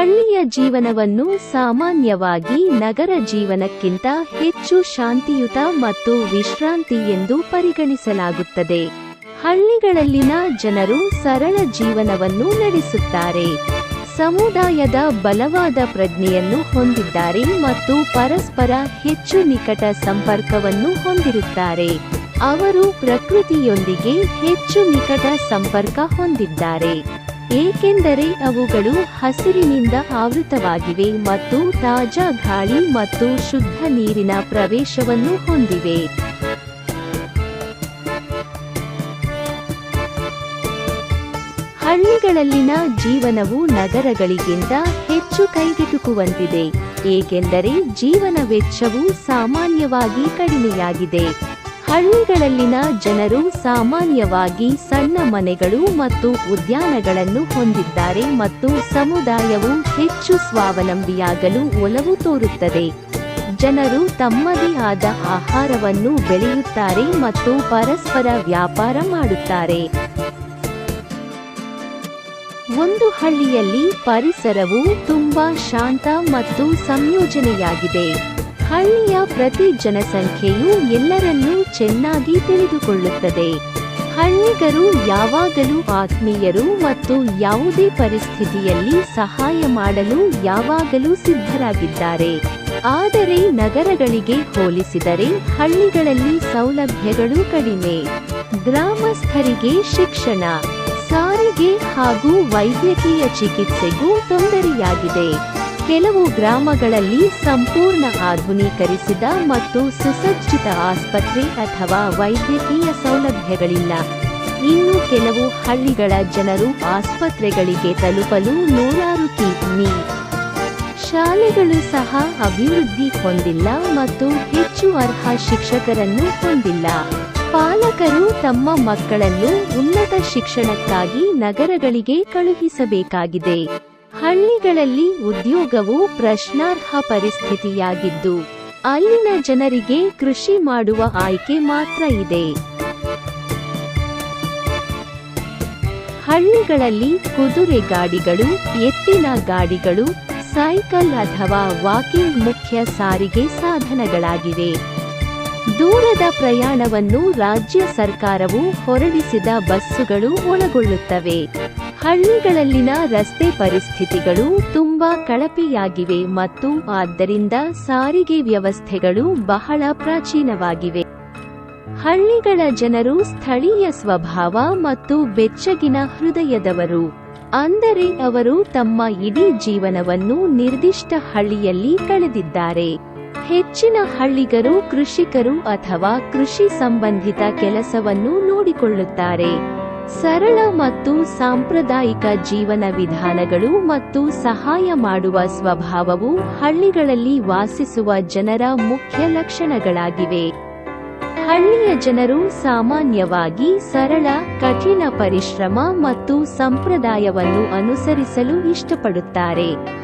ಹಳ್ಳಿಯ ಜೀವನವನ್ನು ಸಾಮಾನ್ಯವಾಗಿ ನಗರ ಜೀವನಕ್ಕಿಂತ ಹೆಚ್ಚು ಶಾಂತಿಯುತ ಮತ್ತು ವಿಶ್ರಾಂತಿ ಎಂದು ಪರಿಗಣಿಸಲಾಗುತ್ತದೆ. ಹಳ್ಳಿಗಳಲ್ಲಿನ ಜನರು ಸರಳ ಜೀವನವನ್ನು ನಡೆಸುತ್ತಾರೆ. ಸಮುದಾಯದ ಬಲವಾದ ಪ್ರಜ್ಞೆಯನ್ನು ಹೊಂದಿದ್ದಾರೆ ಮತ್ತು ಪರಸ್ಪರ ಹೆಚ್ಚು ನಿಕಟ ಸಂಪರ್ಕವನ್ನು ಹೊಂದಿರುತ್ತಾರೆ. ಅವರು ಪ್ರಕೃತಿಯೊಂದಿಗೆ ಹೆಚ್ಚು ನಿಕಟ ಸಂಪರ್ಕ ಹೊಂದಿದ್ದಾರೆ. ಏಕೆಂದರೆ ಅವುಗಳು ಹಸಿರಿನಿಂದ ಆವೃತವಾಗಿವೆ ಮತ್ತು ತಾಜಾ ಗಾಳಿ ಮತ್ತು ಶುದ್ಧ ನೀರಿನ ಪ್ರವೇಶವನ್ನು ಹೊಂದಿವೆ. ಹಳ್ಳಿಗಳಲ್ಲಿನ ಜೀವನವು ನಗರಗಳಿಗಿಂತ ಹೆಚ್ಚು ಕೈಗೆಟುಕುವಂತಿದೆ, ಏಕೆಂದರೆ ಜೀವನ ವೆಚ್ಚವು ಸಾಮಾನ್ಯವಾಗಿ ಕಡಿಮೆಯಾಗಿದೆ. ಹಳ್ಳಿಗಳಲ್ಲಿನ ಜನರು ಸಾಮಾನ್ಯವಾಗಿ ಸಣ್ಣ ಮನೆಗಳು ಮತ್ತು ಉದ್ಯಾನಗಳನ್ನು ಹೊಂದಿದ್ದಾರೆ ಮತ್ತು ಸಮುದಾಯವು ಹೆಚ್ಚು ಸ್ವಾವಲಂಬಿಯಾಗಲು ಒಲವು ತೋರುತ್ತದೆ. ಜನರು ತಮ್ಮದೇ ಆದ ಆಹಾರವನ್ನು ಬೆಳೆಯುತ್ತಾರೆ ಮತ್ತು ಪರಸ್ಪರ ವ್ಯಾಪಾರ ಮಾಡುತ್ತಾರೆ. ಒಂದು ಹಳ್ಳಿಯಲ್ಲಿ ಪರಿಸರವು ತುಂಬಾ ಶಾಂತ ಮತ್ತು ಸಂಯೋಜನೆಯಾಗಿದೆ. ಹಳ್ಳಿಯ ಪ್ರತಿ ಜನಸಂಖ್ಯೆಯು ಎಲ್ಲರನ್ನೂ ಚೆನ್ನಾಗಿ ತಿಳಿದುಕೊಳ್ಳುತ್ತದೆ. ಹಳ್ಳಿಗರು ಯಾವಾಗಲೂ ಆತ್ಮೀಯರು ಮತ್ತು ಯಾವುದೇ ಪರಿಸ್ಥಿತಿಯಲ್ಲಿ ಸಹಾಯ ಮಾಡಲು ಯಾವಾಗಲೂ ಸಿದ್ಧರಾಗಿದ್ದಾರೆ. ಆದರೆ ನಗರಗಳಿಗೆ ಹೋಲಿಸಿದರೆ ಹಳ್ಳಿಗಳಲ್ಲಿ ಸೌಲಭ್ಯಗಳು ಕಡಿಮೆ. ಗ್ರಾಮಸ್ಥರಿಗೆ ಶಿಕ್ಷಣ, ಸಾರಿಗೆ ಹಾಗೂ ವೈದ್ಯಕೀಯ ಚಿಕಿತ್ಸೆಗೂ ತೊಂದರೆಯಾಗಿದೆ. ಕೆಲವು ಗ್ರಾಮಗಳಲ್ಲಿ ಸಂಪೂರ್ಣ ಆಧುನೀಕರಿಸಿದ ಮತ್ತು ಸುಸಜ್ಜಿತ ಆಸ್ಪತ್ರೆ ಅಥವಾ ವೈದ್ಯಕೀಯ ಸೌಲಭ್ಯಗಳಿಲ್ಲ. ಇನ್ನು ಕೆಲವು ಹಳ್ಳಿಗಳ ಜನರು ಆಸ್ಪತ್ರೆಗಳಿಗೆ ತಲುಪಲು ನೂರಾರು ಕಿಮಿ ಶಾಲೆಗಳು ಸಹ ಅಭಿವೃದ್ಧಿ ಹೊಂದಿಲ್ಲ ಮತ್ತು ಹೆಚ್ಚು ಅರ್ಹ ಶಿಕ್ಷಕರನ್ನು ಹೊಂದಿಲ್ಲ. ಪಾಲಕರು ತಮ್ಮ ಮಕ್ಕಳನ್ನು ಉನ್ನತ ಶಿಕ್ಷಣಕ್ಕಾಗಿ ನಗರಗಳಿಗೆ ಕಳುಹಿಸಬೇಕಾಗಿದೆ. ಹಳ್ಳಿಗಳಲ್ಲಿ ಉದ್ಯೋಗವು ಪ್ರಶ್ನಾರ್ಹ ಪರಿಸ್ಥಿತಿಯಾಗಿದ್ದು, ಅಲ್ಲಿನ ಜನರಿಗೆ ಕೃಷಿ ಮಾಡುವ ಆಯ್ಕೆ ಮಾತ್ರ ಇದೆ. ಹಳ್ಳಿಗಳಲ್ಲಿ ಕುದುರೆ ಗಾಡಿಗಳು, ಎತ್ತಿನ ಗಾಡಿಗಳು, ಸೈಕಲ್ ಅಥವಾ ವಾಕಿಂಗ್ ಮುಖ್ಯ ಸಾರಿಗೆ ಸಾಧನಗಳಾಗಿವೆ. ದೂರದ ಪ್ರಯಾಣವನ್ನು ರಾಜ್ಯ ಸರ್ಕಾರವು ಹೊರಡಿಸಿದ ಬಸ್ಸುಗಳು ಒಳಗೊಳ್ಳುತ್ತವೆ. ಹಳ್ಳಿಗಳಲ್ಲಿನ ರಸ್ತೆ ಪರಿಸ್ಥಿತಿಗಳು ತುಂಬಾ ಕಳಪೆಯಾಗಿವೆ ಮತ್ತು ಆದ್ದರಿಂದ ಸಾರಿಗೆ ವ್ಯವಸ್ಥೆಗಳು ಬಹಳ ಪ್ರಾಚೀನವಾಗಿವೆ. ಹಳ್ಳಿಗಳ ಜನರು ಸ್ಥಳೀಯ ಸ್ವಭಾವ ಮತ್ತು ಬೆಚ್ಚಗಿನ ಹೃದಯದವರು. ಅಂದರೆ ಅವರು ತಮ್ಮ ಇಡೀ ಜೀವನವನ್ನು ನಿರ್ದಿಷ್ಟ ಹಳ್ಳಿಯಲ್ಲಿ ಕಳೆದಿದ್ದಾರೆ. ಹೆಚ್ಚಿನ ಹಳ್ಳಿಗರು ಕೃಷಿಕರು ಅಥವಾ ಕೃಷಿ ಸಂಬಂಧಿತ ಕೆಲಸವನ್ನು ನೋಡಿಕೊಳ್ಳುತ್ತಾರೆ. ಸರಳ ಮತ್ತು ಸಾಂಪ್ರದಾಯಿಕ ಜೀವನ ವಿಧಾನಗಳು ಮತ್ತು ಸಹಾಯ ಮಾಡುವ ಸ್ವಭಾವವು ಹಳ್ಳಿಗಳಲ್ಲಿ ವಾಸಿಸುವ ಜನರ ಮುಖ್ಯ ಲಕ್ಷಣಗಳಾಗಿವೆ. ಹಳ್ಳಿಯ ಜನರು ಸಾಮಾನ್ಯವಾಗಿ ಸರಳ, ಕಠಿಣ ಪರಿಶ್ರಮ ಮತ್ತು ಸಂಪ್ರದಾಯವನ್ನು ಅನುಸರಿಸಲು ಇಷ್ಟಪಡುತ್ತಾರೆ.